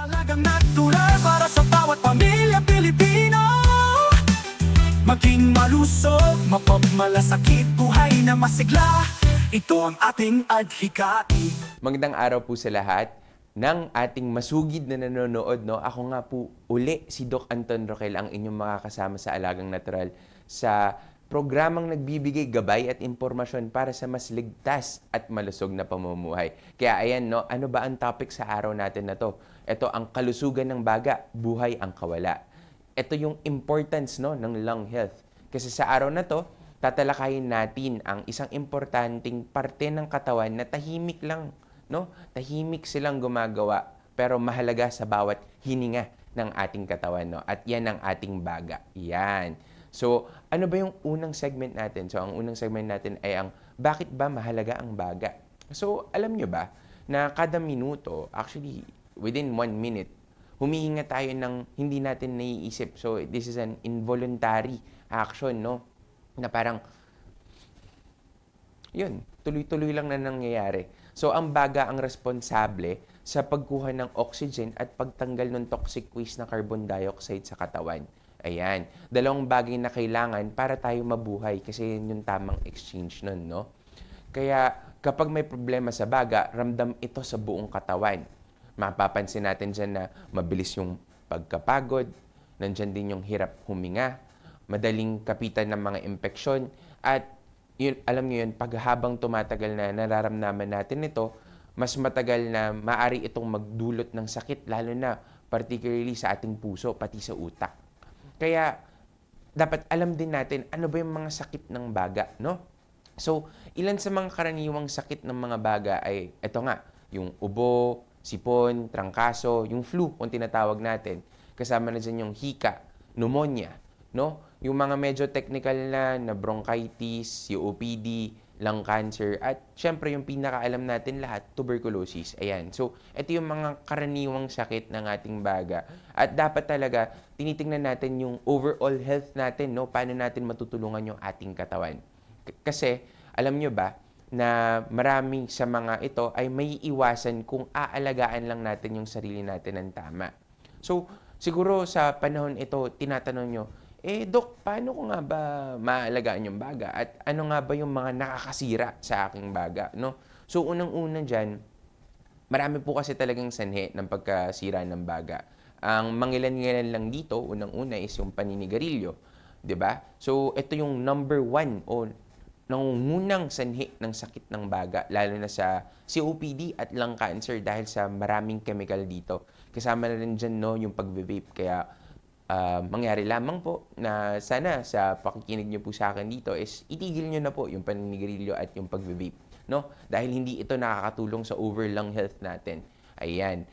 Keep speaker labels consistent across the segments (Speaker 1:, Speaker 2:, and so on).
Speaker 1: Alagang natural para sa bawat pamilya Pilipino Maging malusog, mapagmalasakit, buhay na masigla Ito ang ating adhikain
Speaker 2: Magandang araw po sa lahat ng ating masugid na nanonood. No? Ako nga po uli si Doc Anton Roquel, ang inyong makakasama sa Alagang Natural sa programang nagbibigay gabay at impormasyon para sa mas ligtas at malusog na pamumuhay. Kaya ayan, no, ano ba ang topic sa araw natin na to? Ito ang kalusugan ng baga, buhay ang kawala. Ito yung importance no, ng lung health. Kasi sa araw na to, tatalakayin natin ang isang importanteng parte ng katawan na tahimik lang, no? Tahimik silang gumagawa pero mahalaga sa bawat hininga ng ating katawan, no? At 'yan ang ating baga. Yan. So, ano ba yung unang segment natin? So, ang unang segment natin ay ang bakit ba mahalaga ang baga? So, alam nyo ba na kada minuto, actually, within one minute, humihinga tayo ng hindi natin naiisip. So, this is an involuntary action, no? Na parang, yun, tuloy-tuloy lang na nangyayari. So, ang baga ang responsable sa pagkuha ng oxygen at pagtanggal ng toxic waste na carbon dioxide sa katawan. Ayan. Dalawang bagay na kailangan para tayo mabuhay kasi yun yung tamang exchange nun, no? Kaya kapag may problema sa baga, ramdam ito sa buong katawan. Mapapansin natin dyan na mabilis yung pagkapagod, nandyan din yung hirap huminga, madaling kapitan ng mga impeksyon, at yun, alam niyo yun, pag habang tumatagal na nararamdaman natin ito, mas matagal na maari itong magdulot ng sakit, lalo na particularly sa ating puso, pati sa utak. Kaya, dapat alam din natin ano ba yung mga sakit ng baga, no? So, ilan sa mga karaniwang sakit ng mga baga ay, eto nga, yung ubo, sipon, trangkaso, yung flu, kung tinatawag natin. Kasama na dyan yung hika, pneumonia, no? Yung mga medyo technical na, na bronchitis, COPD, lung cancer, at syempre yung pinakaalam natin lahat, tuberculosis. Ayan. So, ito yung mga karaniwang sakit ng ating baga. At dapat talaga, tinitingnan natin yung overall health natin, no? Paano natin matutulungan yung ating katawan. K- Kasi, alam nyo ba, na marami sa mga ito ay may iwasan kung aalagaan lang natin yung sarili natin ng tama. So, siguro sa panahon ito, tinatanong nyo, eh, Dok, paano ko nga ba maalagaan yung baga? At ano nga ba yung mga nakakasira sa aking baga? No? So, unang-una dyan, marami po kasi talagang sanhi ng pagkasira ng baga. Ang mangilan-ngilan lang dito, unang-una is yung paninigarilyo. ba? So, ito yung number one o nangungunang sanhi ng sakit ng baga, lalo na sa COPD at lung cancer dahil sa maraming chemical dito. Kasama na rin dyan no, yung pag-vape. Kaya ah, mangyari lamang po na sana sa pakikinig nyo po sa akin dito is itigil nyo na po yung paninigarilyo at yung pag-vape. No? Dahil hindi ito nakakatulong sa over lung health natin. Ayan.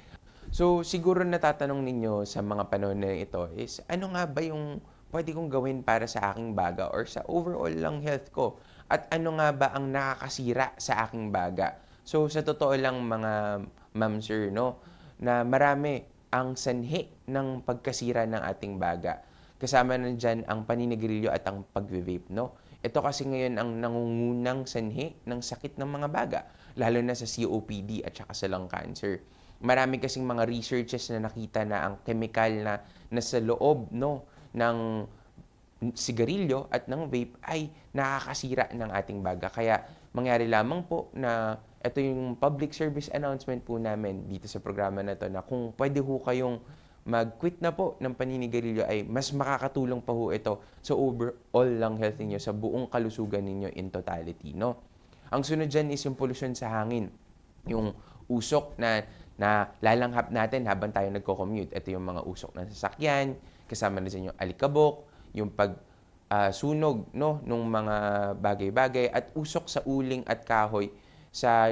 Speaker 2: So, siguro natatanong ninyo sa mga panahon na ito is, ano nga ba yung pwede kong gawin para sa aking baga or sa overall lung health ko? At ano nga ba ang nakakasira sa aking baga? So, sa totoo lang mga ma'am sir, no, na marami ang sanhi ng pagkasira ng ating baga. Kasama na dyan ang paninigrilyo at ang pag-vape, no? Ito kasi ngayon ang nangungunang sanhi ng sakit ng mga baga, lalo na sa COPD at saka sa lung cancer. Marami kasing mga researches na nakita na ang chemical na nasa loob no ng sigarilyo at ng vape ay nakakasira ng ating baga. Kaya mangyari lamang po na ito yung public service announcement po namin dito sa programa na to na kung pwede ho kayong mag-quit na po ng paninigarilyo ay mas makakatulong pa ho ito sa overall lung health ninyo, sa buong kalusugan ninyo in totality. No? Ang sunod dyan is yung pollution sa hangin. Yung usok na na lalanghap natin habang tayo nagko-commute. Ito yung mga usok ng sasakyan, kasama na dyan yung alikabok, yung pag ah, sunog no nung mga bagay-bagay at usok sa uling at kahoy sa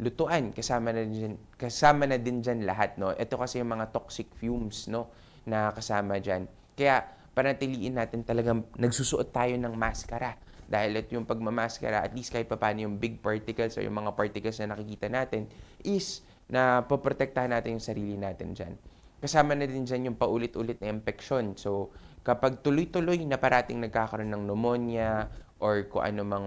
Speaker 2: lutuan kasama na din kasama na din diyan lahat no ito kasi yung mga toxic fumes no na kasama diyan kaya panatiliin natin talagang nagsusuot tayo ng maskara dahil ito yung pagmamaskara at least kahit papaano yung big particles o yung mga particles na nakikita natin is na poprotektahan natin yung sarili natin dyan. Kasama na din dyan yung paulit-ulit na infection. So, kapag tuloy-tuloy na parating nagkakaroon ng pneumonia or kung ano mang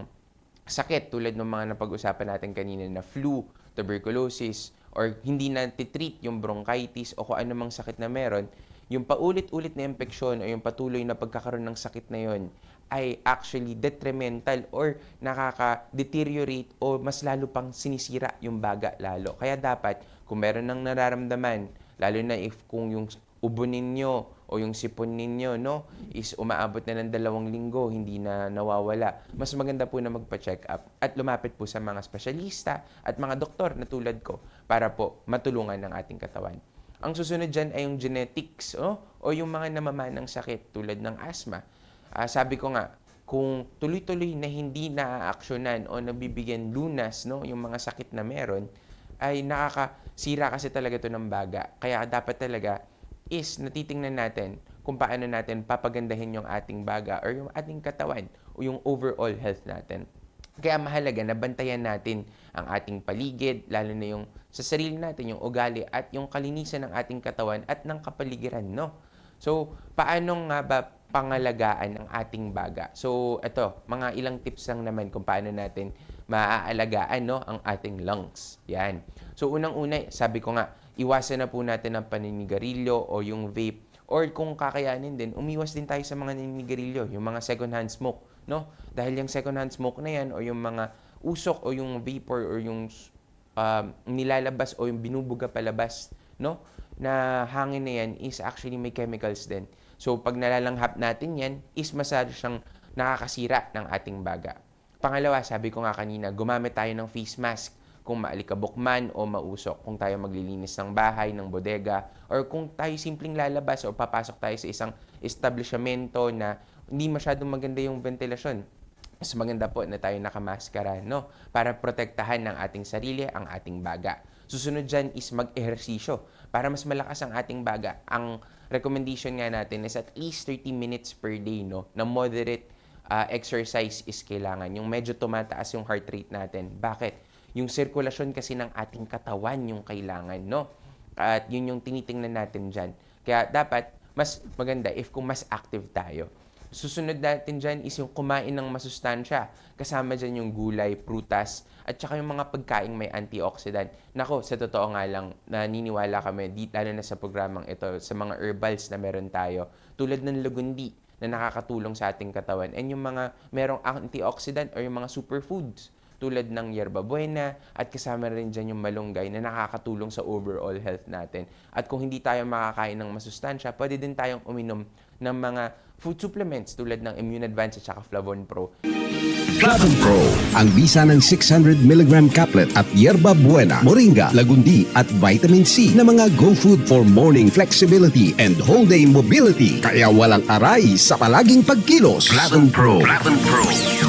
Speaker 2: sakit tulad ng mga napag-usapan natin kanina na flu, tuberculosis, or hindi na titreat yung bronchitis o kung anumang sakit na meron, yung paulit-ulit na infeksyon o yung patuloy na pagkakaroon ng sakit na yon ay actually detrimental or nakaka-deteriorate o mas lalo pang sinisira yung baga lalo. Kaya dapat, kung meron ng nararamdaman, lalo na if kung yung ubo ninyo o yung sipon ninyo, no, is umaabot na ng dalawang linggo, hindi na nawawala. Mas maganda po na magpa-check up at lumapit po sa mga espesyalista at mga doktor na tulad ko para po matulungan ng ating katawan. Ang susunod dyan ay yung genetics oh, o yung mga namamanang sakit tulad ng asthma. Ah, sabi ko nga, kung tuloy-tuloy na hindi naaaksyonan o nabibigyan lunas no, yung mga sakit na meron, ay nakakasira kasi talaga to ng baga. Kaya dapat talaga is natitingnan natin kung paano natin papagandahin yung ating baga or yung ating katawan o yung overall health natin. Kaya mahalaga na bantayan natin ang ating paligid, lalo na yung sa sarili natin, yung ugali at yung kalinisan ng ating katawan at ng kapaligiran, no? So, paano nga ba pangalagaan ang ating baga? So, ito, mga ilang tips lang naman kung paano natin maaalagaan no, ang ating lungs. Yan. So, unang-una, sabi ko nga, iwasan na po natin ang paninigarilyo o yung vape or kung kakayanin din, umiwas din tayo sa mga naninigarilyo, yung mga second-hand smoke, no? Dahil yung second-hand smoke na yan o yung mga usok o yung vapor or yung um, nilalabas o yung binubuga palabas, no? Na hangin na yan is actually may chemicals din. So, pag nalalanghap natin yan, is masyado siyang nakakasira ng ating baga. Pangalawa, sabi ko nga kanina, gumamit tayo ng face mask kung maalikabok man o mausok, kung tayo maglilinis ng bahay, ng bodega, or kung tayo simpleng lalabas o papasok tayo sa isang establishmento na hindi masyadong maganda yung ventilasyon. Mas maganda po na tayo nakamaskara, no? Para protektahan ng ating sarili, ang ating baga. Susunod dyan is mag-ehersisyo para mas malakas ang ating baga. Ang recommendation nga natin is at least 30 minutes per day, no? Na moderate uh, exercise is kailangan. Yung medyo tumataas yung heart rate natin. Bakit? Yung sirkulasyon kasi ng ating katawan yung kailangan, no? At yun yung tinitingnan natin dyan. Kaya dapat, mas maganda if kung mas active tayo. Susunod natin dyan is yung kumain ng masustansya. Kasama dyan yung gulay, prutas, at saka yung mga pagkain may antioxidant. Nako, sa totoo nga lang, naniniwala kami, di, lalo na sa programang ito, sa mga herbals na meron tayo, tulad ng lagundi na nakakatulong sa ating katawan, and yung mga merong antioxidant or yung mga superfoods tulad ng yerba buena at kasama rin dyan yung malunggay na nakakatulong sa overall health natin. At kung hindi tayo makakain ng masustansya, pwede din tayong uminom ng mga food supplements tulad ng Immune Advance at saka Flavon Pro.
Speaker 3: Flavon Pro, ang bisa ng 600 mg caplet at yerba buena, moringa, lagundi at vitamin C na mga go food for morning flexibility and whole day mobility. Kaya walang aray sa palaging pagkilos. Flavon Pro. Flavon Pro.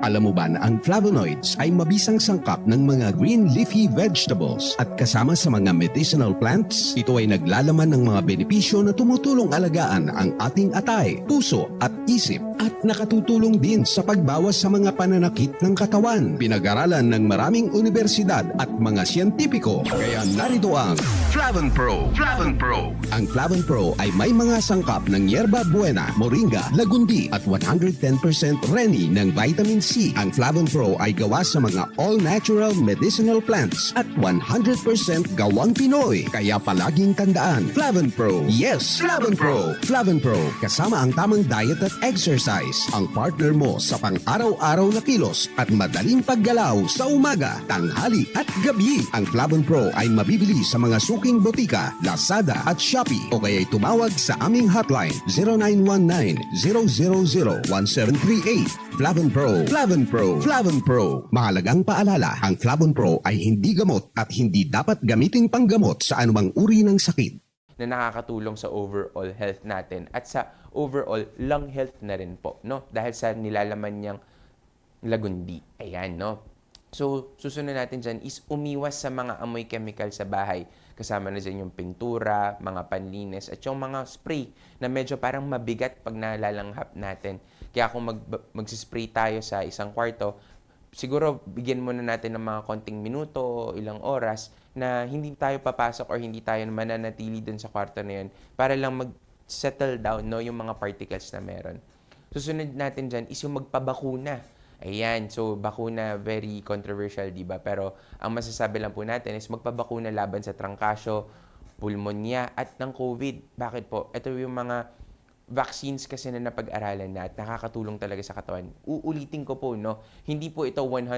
Speaker 3: Alam mo ba na ang flavonoids ay mabisang sangkap ng mga green leafy vegetables at kasama sa mga medicinal plants? Ito ay naglalaman ng mga benepisyo na tumutulong alagaan ang ating atay, puso at isip at nakatutulong din sa pagbawas sa mga pananakit ng katawan. Pinag-aralan ng maraming universidad at mga siyentipiko. Kaya narito ang Flavon Pro. Flavon Pro. Ang Flavon Pro ay may mga sangkap ng yerba buena, moringa, lagundi at 110% reni ng vitamin C. Ang Flavon Pro ay gawa sa mga all-natural medicinal plants at 100% gawang Pinoy. Kaya palaging tandaan, Flavon Pro. Yes, Flavon Pro. Flavon Pro, kasama ang tamang diet at exercise. Ang partner mo sa pang-araw-araw na kilos at madaling paggalaw sa umaga, tanghali at gabi. Ang Flavon Pro ay mabibili sa mga suking botika, Lazada at Shopee o kaya'y tumawag sa aming hotline 0919-000-1738. Flavon Pro, Flavon Pro, Flavon Pro. Mahalagang paalala, ang Flavon Pro ay hindi gamot at hindi dapat gamiting panggamot sa anumang uri ng sakit.
Speaker 2: na nakakatulong sa overall health natin at sa overall lung health na rin po, no? Dahil sa nilalaman niyang lagundi. Ayan, no? So, susunod natin dyan is umiwas sa mga amoy chemical sa bahay. Kasama na dyan yung pintura, mga panlinis, at yung mga spray na medyo parang mabigat pag nalalanghap natin. Kaya kung mag, magsispray tayo sa isang kwarto, siguro bigyan muna natin ng mga konting minuto ilang oras na hindi tayo papasok or hindi tayo mananatili dun sa kwarto na yun para lang mag-settle down no, yung mga particles na meron. Susunod natin dyan is yung magpabakuna. Ayan, so bakuna very controversial, 'di ba? Pero ang masasabi lang po natin is magpabakuna laban sa trangkaso, pulmonya at ng COVID. Bakit po? Ito yung mga vaccines kasi na napag-aralan na at nakakatulong talaga sa katawan. Uulitin ko po, no? Hindi po ito 100%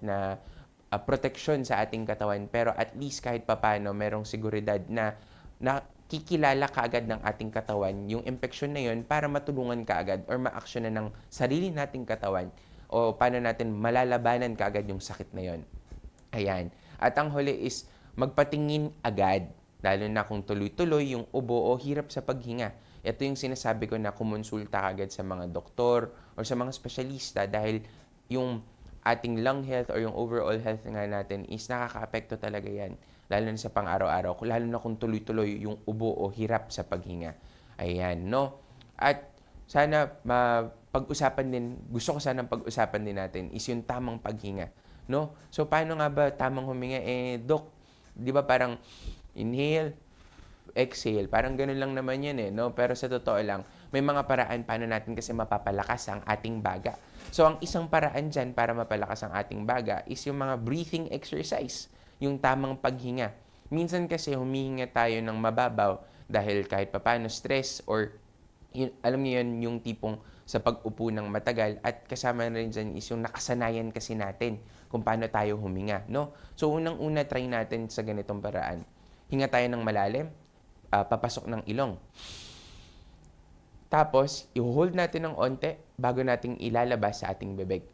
Speaker 2: na uh, protection sa ating katawan, pero at least kahit papano merong seguridad na nakikilala kaagad ng ating katawan yung infection na yun para matulungan kaagad or ma-action na ng sarili nating katawan o paano natin malalabanan kaagad yung sakit na yon. Ayan. At ang huli is magpatingin agad, lalo na kung tuloy-tuloy yung ubo o hirap sa paghinga. Ito yung sinasabi ko na kumonsulta agad sa mga doktor o sa mga espesyalista dahil yung ating lung health or yung overall health nga natin is nakaka-apekto talaga yan. Lalo na sa pang-araw-araw, lalo na kung tuloy-tuloy yung ubo o hirap sa paghinga. Ayan, no? At sana mapag-usapan din, gusto ko sana pag-usapan din natin is yung tamang paghinga. No? So, paano nga ba tamang huminga? Eh, Dok, di ba parang inhale, exhale. Parang ganun lang naman yan eh, no? Pero sa totoo lang, may mga paraan paano natin kasi mapapalakas ang ating baga. So, ang isang paraan dyan para mapalakas ang ating baga is yung mga breathing exercise, yung tamang paghinga. Minsan kasi humihinga tayo ng mababaw dahil kahit papano stress or yun, alam niyo yun, yung tipong sa pag-upo ng matagal at kasama na rin dyan is yung nakasanayan kasi natin kung paano tayo huminga, no? So, unang-una, try natin sa ganitong paraan. Hinga tayo ng malalim, ah, papasok ng ilong. Tapos, i-hold natin ng onte bago nating ilalabas sa ating bebeg.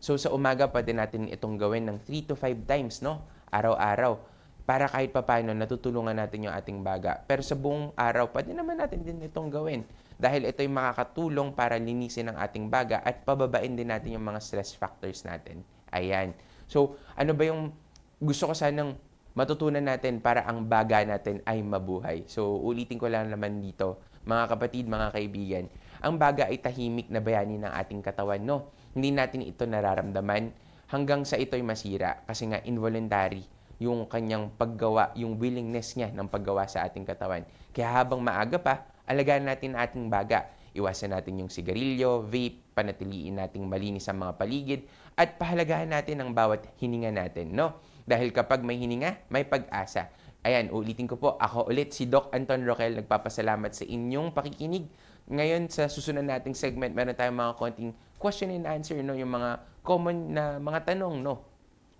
Speaker 2: So, sa umaga, pwede natin itong gawin ng 3 to 5 times, no? Araw-araw. Para kahit papano, natutulungan natin yung ating baga. Pero sa buong araw, pwede naman natin din itong gawin. Dahil ito yung makakatulong para linisin ang ating baga at pababain din natin yung mga stress factors natin. Ayan. So, ano ba yung gusto ko sanang matutunan natin para ang baga natin ay mabuhay. So, ulitin ko lang naman dito, mga kapatid, mga kaibigan, ang baga ay tahimik na bayani ng ating katawan, no? Hindi natin ito nararamdaman hanggang sa ito'y masira kasi nga involuntary yung kanyang paggawa, yung willingness niya ng paggawa sa ating katawan. Kaya habang maaga pa, alagaan natin ating baga. Iwasan natin yung sigarilyo, vape, panatiliin nating malinis ang mga paligid, at pahalagahan natin ang bawat hininga natin, no? Dahil kapag may hininga, may pag-asa. Ayan, ulitin ko po, ako ulit si Doc Anton Roquel, nagpapasalamat sa inyong pakikinig. Ngayon, sa susunod nating segment, meron tayong mga konting question and answer, no? Yung mga common na mga tanong, no?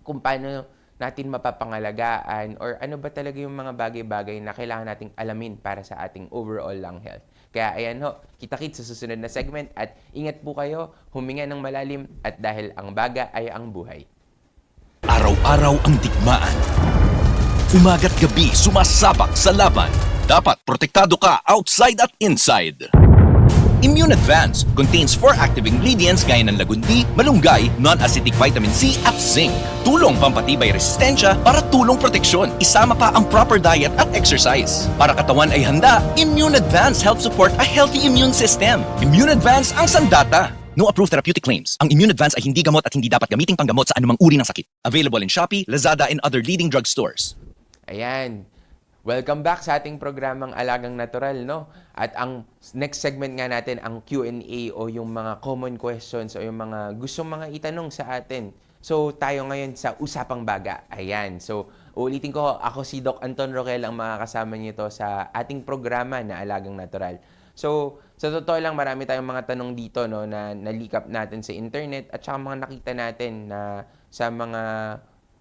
Speaker 2: Kung paano natin mapapangalagaan or ano ba talaga yung mga bagay-bagay na kailangan nating alamin para sa ating overall lung health. Kaya ayan ho, kita-kits sa susunod na segment at ingat po kayo, huminga ng malalim at dahil ang baga ay ang buhay.
Speaker 4: Araw-araw ang digmaan. Umaga't gabi sumasabak sa laban. Dapat protektado ka outside at inside. Immune Advance contains four active ingredients gaya ng lagundi, malunggay, non-acidic vitamin C at zinc. Tulong pampatibay resistensya para tulong proteksyon. Isama pa ang proper diet at exercise. Para katawan ay handa, Immune Advance helps support a healthy immune system. Immune Advance ang sandata. No approved therapeutic claims. Ang Immune Advance ay hindi gamot at hindi dapat gamiting panggamot sa anumang uri ng sakit. Available in Shopee, Lazada, and other leading drugstores.
Speaker 2: Ayan. Welcome back sa ating programang Alagang Natural, no? At ang next segment nga natin, ang Q&A o yung mga common questions o yung mga gustong mga itanong sa atin. So, tayo ngayon sa Usapang Baga. Ayan. So, ulitin ko, ako si Doc Anton Roquel ang makakasama niyo to sa ating programa na Alagang Natural. So, sa totoo lang, marami tayong mga tanong dito no, na nalikap natin sa internet at saka mga nakita natin na sa mga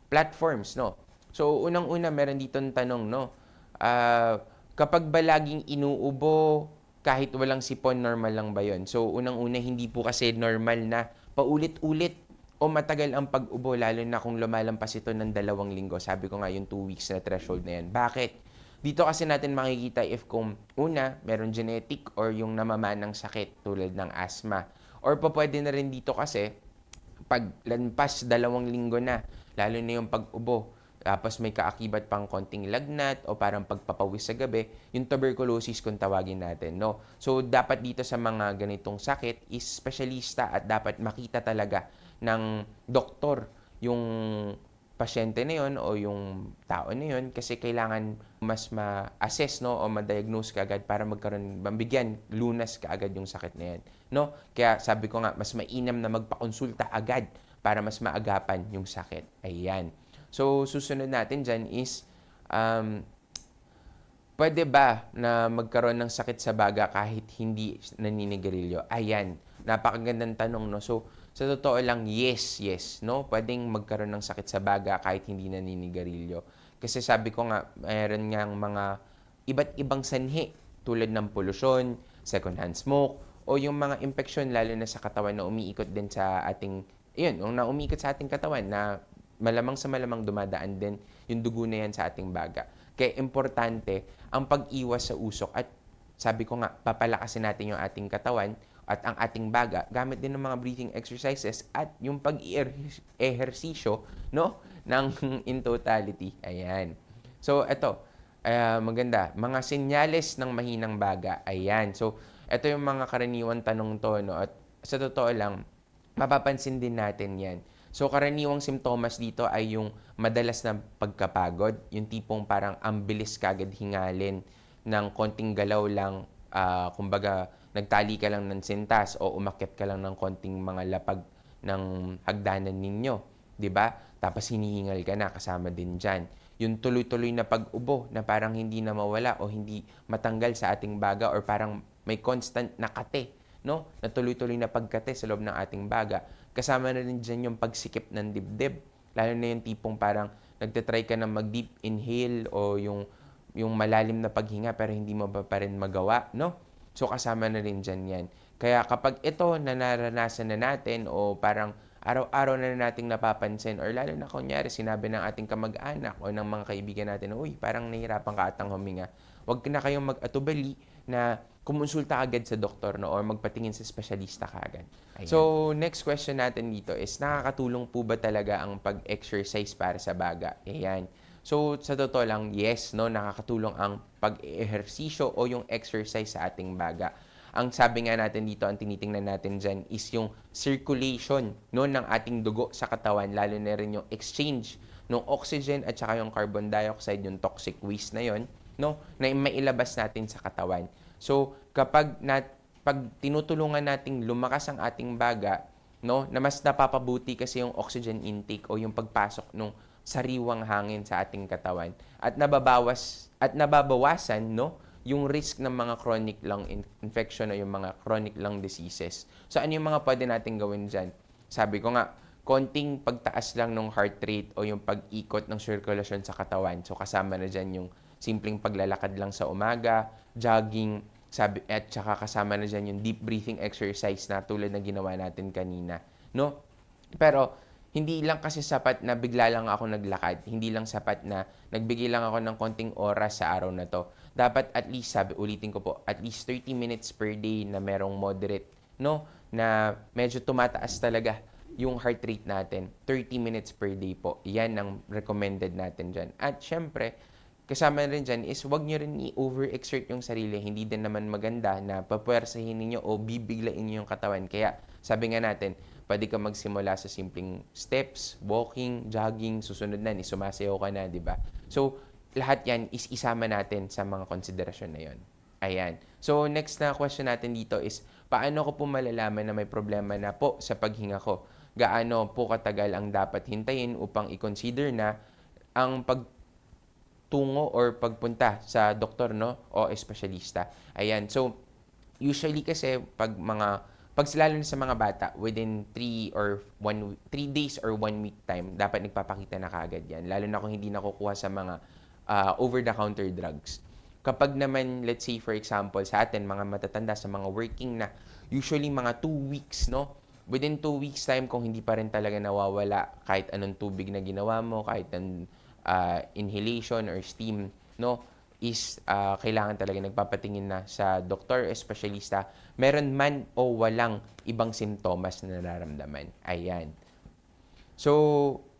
Speaker 2: platforms, no? So, unang-una, meron dito tanong, no? Ah, kapag ba laging inuubo, kahit walang sipon, normal lang ba yon? So, unang-una, hindi po kasi normal na paulit-ulit o matagal ang pag-ubo, lalo na kung lumalampas ito ng dalawang linggo. Sabi ko nga yung two weeks na threshold na yan. Bakit? Dito kasi natin makikita if kung una, meron genetic or yung namamanang sakit tulad ng asthma. Or pa pwede na rin dito kasi pag lampas dalawang linggo na, lalo na yung pag-ubo, tapos may kaakibat pang konting lagnat o parang pagpapawis sa gabi, yung tuberculosis kung tawagin natin, no? So, dapat dito sa mga ganitong sakit is specialista at dapat makita talaga ng doktor yung pasyente na yon o yung tao na yon kasi kailangan mas ma-assess no o ma-diagnose kaagad para magkaroon mabigyan lunas kaagad yung sakit na yan no kaya sabi ko nga mas mainam na magpakonsulta agad para mas maagapan yung sakit ayan so susunod natin dyan is um, Pwede ba na magkaroon ng sakit sa baga kahit hindi naninigarilyo? Ayan, napakagandang tanong, no? So, sa totoo lang, yes, yes, no? Pwedeng magkaroon ng sakit sa baga kahit hindi naninigarilyo. Kasi sabi ko nga, mayroon ngang mga iba't ibang sanhi tulad ng polusyon, secondhand smoke, o yung mga infeksyon lalo na sa katawan na umiikot din sa ating, yun, yung na umiikot sa ating katawan na malamang sa malamang dumadaan din yung dugo na yan sa ating baga. Kaya importante ang pag-iwas sa usok at sabi ko nga, papalakasin natin yung ating katawan at ang ating baga gamit din ng mga breathing exercises at yung pag-ehersisyo no, ng in totality. Ayan. So, eto, ah, maganda. Mga senyales ng mahinang baga. Ayan. So, ito yung mga karaniwang tanong to. No? At sa totoo lang, mapapansin din natin yan. So, karaniwang simptomas dito ay yung madalas na pagkapagod, yung tipong parang ang bilis kagad hingalin ng konting galaw lang, ah, kumbaga nagtali ka lang ng sintas o umakyat ka lang ng konting mga lapag ng hagdanan ninyo, 'di ba? Tapos hinihingal ka na kasama din diyan. Yung tuloy-tuloy na pag-ubo na parang hindi na mawala o hindi matanggal sa ating baga or parang may constant na kate, no? Na tuloy-tuloy na pagkate sa loob ng ating baga. Kasama na rin dyan yung pagsikip ng dibdib. Lalo na yung tipong parang nagtatry ka na mag-deep inhale o yung, yung malalim na paghinga pero hindi mo pa rin magawa, no? So kasama na rin dyan yan. Kaya kapag ito na naranasan na natin o parang araw-araw na nating napapansin or lalo na kunyari sinabi ng ating kamag-anak o ng mga kaibigan natin, uy, parang nahihirapan ka atang huminga. Huwag na kayong mag-atubali na kumonsulta agad sa doktor no or magpatingin sa espesyalista kaagad. So, next question natin dito is nakakatulong po ba talaga ang pag-exercise para sa baga? Ayan. So, sa totoo lang, yes, no, nakakatulong ang pag-ehersisyo o yung exercise sa ating baga. Ang sabi nga natin dito, ang tinitingnan natin dyan is yung circulation no, ng ating dugo sa katawan, lalo na rin yung exchange ng oxygen at saka yung carbon dioxide, yung toxic waste na yon no, na mailabas natin sa katawan. So, kapag nat, pag tinutulungan nating lumakas ang ating baga, no, na mas napapabuti kasi yung oxygen intake o yung pagpasok ng sariwang hangin sa ating katawan at nababawas at nababawasan no yung risk ng mga chronic lung in- infection o yung mga chronic lung diseases. So ano yung mga pwede nating gawin diyan? Sabi ko nga, konting pagtaas lang ng heart rate o yung pag-ikot ng sirkulasyon sa katawan. So kasama na diyan yung simpleng paglalakad lang sa umaga, jogging, sabi at saka kasama na diyan yung deep breathing exercise na tulad na ginawa natin kanina, no? Pero hindi lang kasi sapat na bigla lang ako naglakad. Hindi lang sapat na nagbigay lang ako ng konting oras sa araw na to. Dapat at least, sabi, ulitin ko po, at least 30 minutes per day na merong moderate, no? Na medyo tumataas talaga yung heart rate natin. 30 minutes per day po. Yan ang recommended natin dyan. At syempre, kasama rin dyan is wag nyo rin i-overexert yung sarili. Hindi din naman maganda na papwersahin ninyo o bibiglain nyo yung katawan. Kaya sabi nga natin, pwede ka magsimula sa simpleng steps, walking, jogging, susunod na, ni sumasayaw ka na, di ba? So, lahat yan is isama natin sa mga konsiderasyon na yon. Ayan. So, next na question natin dito is, paano ko po malalaman na may problema na po sa paghinga ko? Gaano po katagal ang dapat hintayin upang i-consider na ang pag tungo or pagpunta sa doktor no o espesyalista. Ayan. So usually kasi pag mga pag lalo sa mga bata within 3 or 1 3 days or 1 week time dapat nagpapakita na kaagad yan. Lalo na kung hindi nakukuha sa mga ah, over the counter drugs. Kapag naman let's say for example sa atin mga matatanda sa mga working na usually mga 2 weeks no? Within 2 weeks time kung hindi pa rin talaga nawawala kahit anong tubig na ginawa mo kahit anong uh, inhalation or steam, no, is uh, kailangan talaga nagpapatingin na sa doktor, espesyalista, meron man o walang ibang simptomas na nararamdaman. Ayan. So,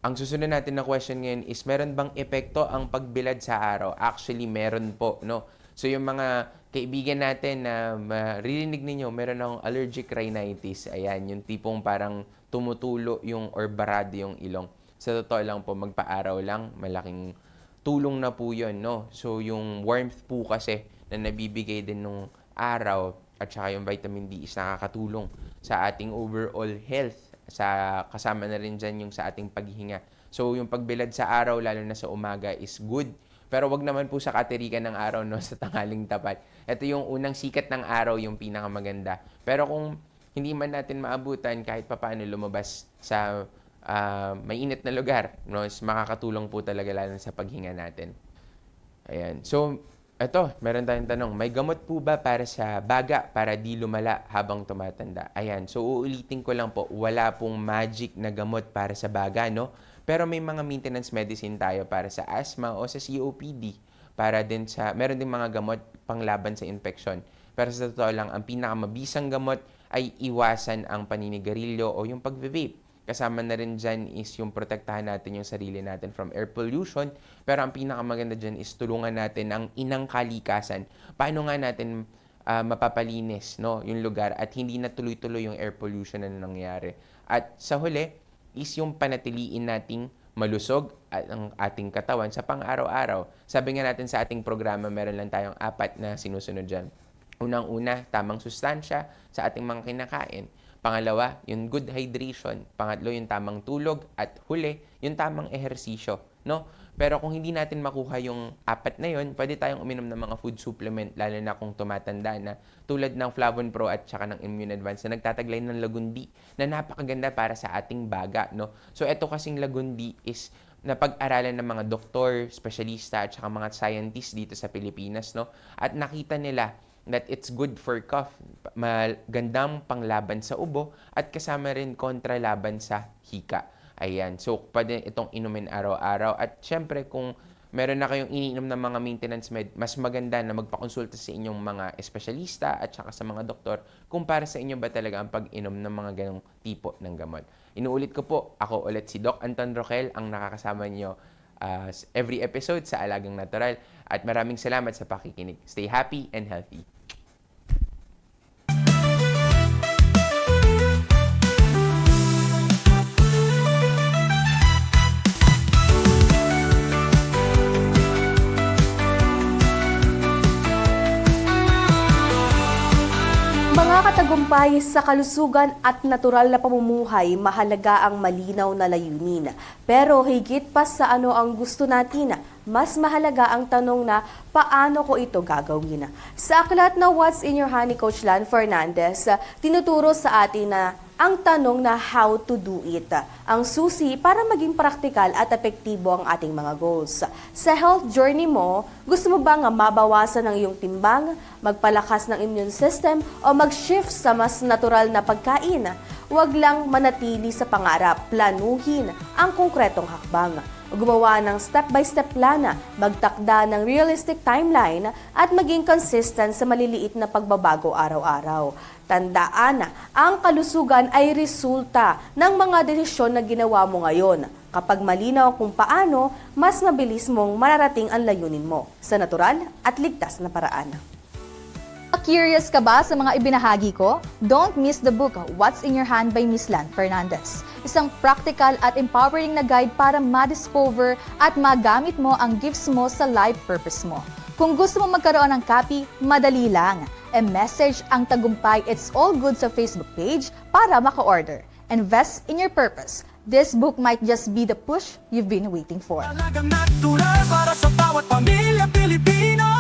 Speaker 2: ang susunod natin na question ngayon is, meron bang epekto ang pagbilad sa araw? Actually, meron po, no? So, yung mga kaibigan natin na maririnig ninyo, meron akong allergic rhinitis. Ayan, yung tipong parang tumutulo yung or barado yung ilong. sa totoo lang po, magpa-araw lang, malaking tulong na po yun, no? So, yung warmth po kasi na nabibigay din nung araw at saka yung vitamin D is nakakatulong sa ating overall health. Sa, kasama na rin dyan yung sa ating paghinga. So, yung pagbilad sa araw, lalo na sa umaga, is good. Pero wag naman po sa katirikan ng araw, no, sa tanghaling tapat. Ito yung unang sikat ng araw, yung pinakamaganda. Pero kung hindi man natin maabutan, kahit papaano lumabas sa ah, mainit na lugar, no, is makakatulong po talaga lalo sa paghinga natin. Ayan. So, eto, meron tayong tanong. May gamot po ba para sa baga para di lumala habang tumatanda? Ayan. So, uulitin ko lang po, wala pong magic na gamot para sa baga, no? Pero may mga maintenance medicine tayo para sa asthma o sa COPD. Para din sa, meron din mga gamot panglaban sa infection. Pero sa totoo lang, ang pinakamabisang gamot ay iwasan ang paninigarilyo o yung pag-vape. Kasama na rin dyan is yung protektahan natin yung sarili natin from air pollution. Pero ang pinakamaganda dyan is tulungan natin ang inang kalikasan. Paano nga natin ah, mapapalinis no, yung lugar at hindi na tuloy-tuloy yung air pollution na nangyayari. At sa huli is yung panatiliin nating malusog at ang ating katawan sa pang-araw-araw. Sabi nga natin sa ating programa, meron lang tayong apat na sinusunod dyan. Unang-una, tamang sustansya sa ating mga kinakain. Pangalawa, yung good hydration. Pangatlo, yung tamang tulog. At huli, yung tamang ehersisyo. No? Pero kung hindi natin makuha yung apat na yun, pwede tayong uminom ng mga food supplement, lalo na kung tumatanda na, tulad ng Flavon Pro at saka ng Immune Advance na nagtataglay ng lagundi na napakaganda para sa ating baga. No? So, eto kasing lagundi is napag-aralan ng mga doktor, espesyalista at saka mga scientists dito sa Pilipinas. No? At nakita nila that it's good for cough, magandang panglaban sa ubo at kasama rin kontralaban sa hika. Ayan. So, pwede itong inumin araw-araw. At syempre, kung meron na kayong iniinom ng mga maintenance med, mas maganda na magpakonsulta sa inyong mga espesyalista at saka sa mga doktor kung para sa inyo ba talaga ang pag-inom ng mga ganong tipo ng gamot. Inuulit ko po, ako ulit si Doc Anton Roquel, ang nakakasama niyo uh, every episode sa Alagang Natural. At maraming salamat sa pakikinig. Stay happy and healthy.
Speaker 5: Mga katagumpay sa kalusugan at natural na pamumuhay, mahalaga ang malinaw na layunin. Pero higit pa sa ano ang gusto natin, mas mahalaga ang tanong na paano ko ito gagawin. Sa aklat na What's in Your Honey Coach Lan Fernandez, tinuturo sa atin na ang tanong na how to do it. Ang susi para maging praktikal at epektibo ang ating mga goals. Sa health journey mo, gusto mo bang mabawasan ang iyong timbang, magpalakas ng immune system, o mag-shift sa mas natural na pagkain? Huwag lang manatili sa pangarap, planuhin ang konkretong hakbang gumawa ng step-by-step plana, magtakda ng realistic timeline at maging consistent sa maliliit na pagbabago araw-araw. Tandaan, ang kalusugan ay resulta ng mga desisyon na ginawa mo ngayon. Kapag malinaw kung paano, mas mabilis mong mararating ang layunin mo sa natural at ligtas na paraan.
Speaker 6: Curious ka ba sa mga ibinahagi ko? Don't miss the book What's in Your Hand by Miss Lan Fernandez. Isang practical at empowering na guide para ma-discover at magamit mo ang gifts mo sa life purpose mo. Kung gusto mo magkaroon ng copy, madali lang. E-message ang tagumpay It's All Good sa Facebook page para maka-order. Invest in your purpose. This book might just be the push you've been waiting for.
Speaker 1: Alagang natural para sa bawat pamilya Pilipino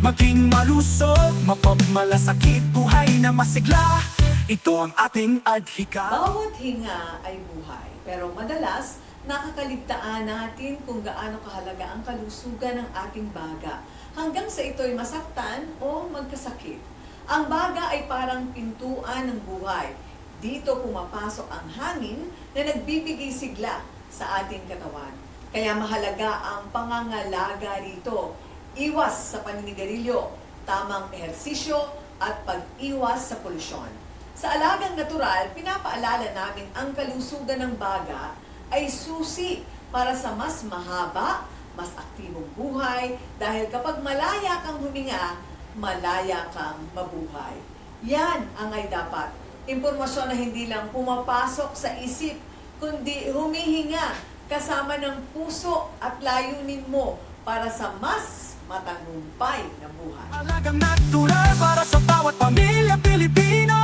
Speaker 1: Maging malusog, mapagmalasakit, buhay na masigla Ito ang ating adhika
Speaker 7: Bawat hinga ay buhay, pero madalas nakakaligtaan natin kung gaano kahalaga ang kalusugan ng ating baga hanggang sa ito'y masaktan o magkasakit. Ang baga ay parang pintuan ng buhay. Dito pumapasok ang hangin na nagbibigay sigla sa ating katawan. Kaya mahalaga ang pangangalaga rito. Iwas sa paninigarilyo, tamang ehersisyo at pag-iwas sa polusyon. Sa alagang natural, pinapaalala namin ang kalusugan ng baga ay susi para sa mas mahaba, mas aktibong buhay dahil kapag malaya kang huminga, malaya kang mabuhay. Yan ang ay dapat. Impormasyon na hindi lang pumapasok sa isip,
Speaker 8: kundi humihinga kasama ng puso at layunin mo para sa mas matagumpay na buhay.
Speaker 1: Alagang natural para sa bawat pamilya Pilipino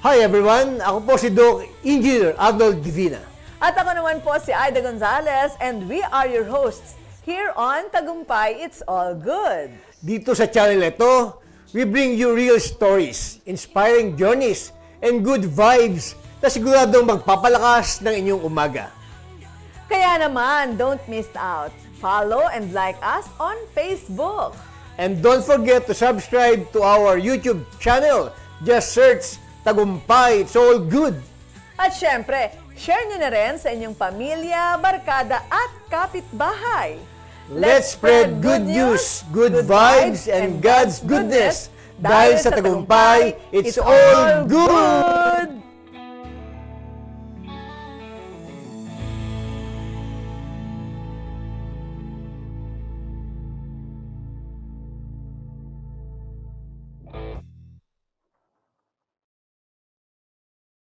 Speaker 9: Hi everyone, ako po si Doc Engineer Arnold Divina.
Speaker 7: At ako naman po si Aida Gonzalez and we are your hosts here on Tagumpay It's All Good.
Speaker 9: Dito sa channel ito, we bring you real stories, inspiring journeys, and good vibes na siguradong magpapalakas ng inyong umaga.
Speaker 7: Kaya naman, don't miss out. Follow and like us on Facebook.
Speaker 9: And don't forget to subscribe to our YouTube channel. Just search Tagumpay It's All Good.
Speaker 7: At syempre, share nyo na rin sa inyong pamilya, barkada at kapitbahay.
Speaker 9: Let's spread good news, good vibes, and God's goodness. Dahil sa tagumpay, it's all good!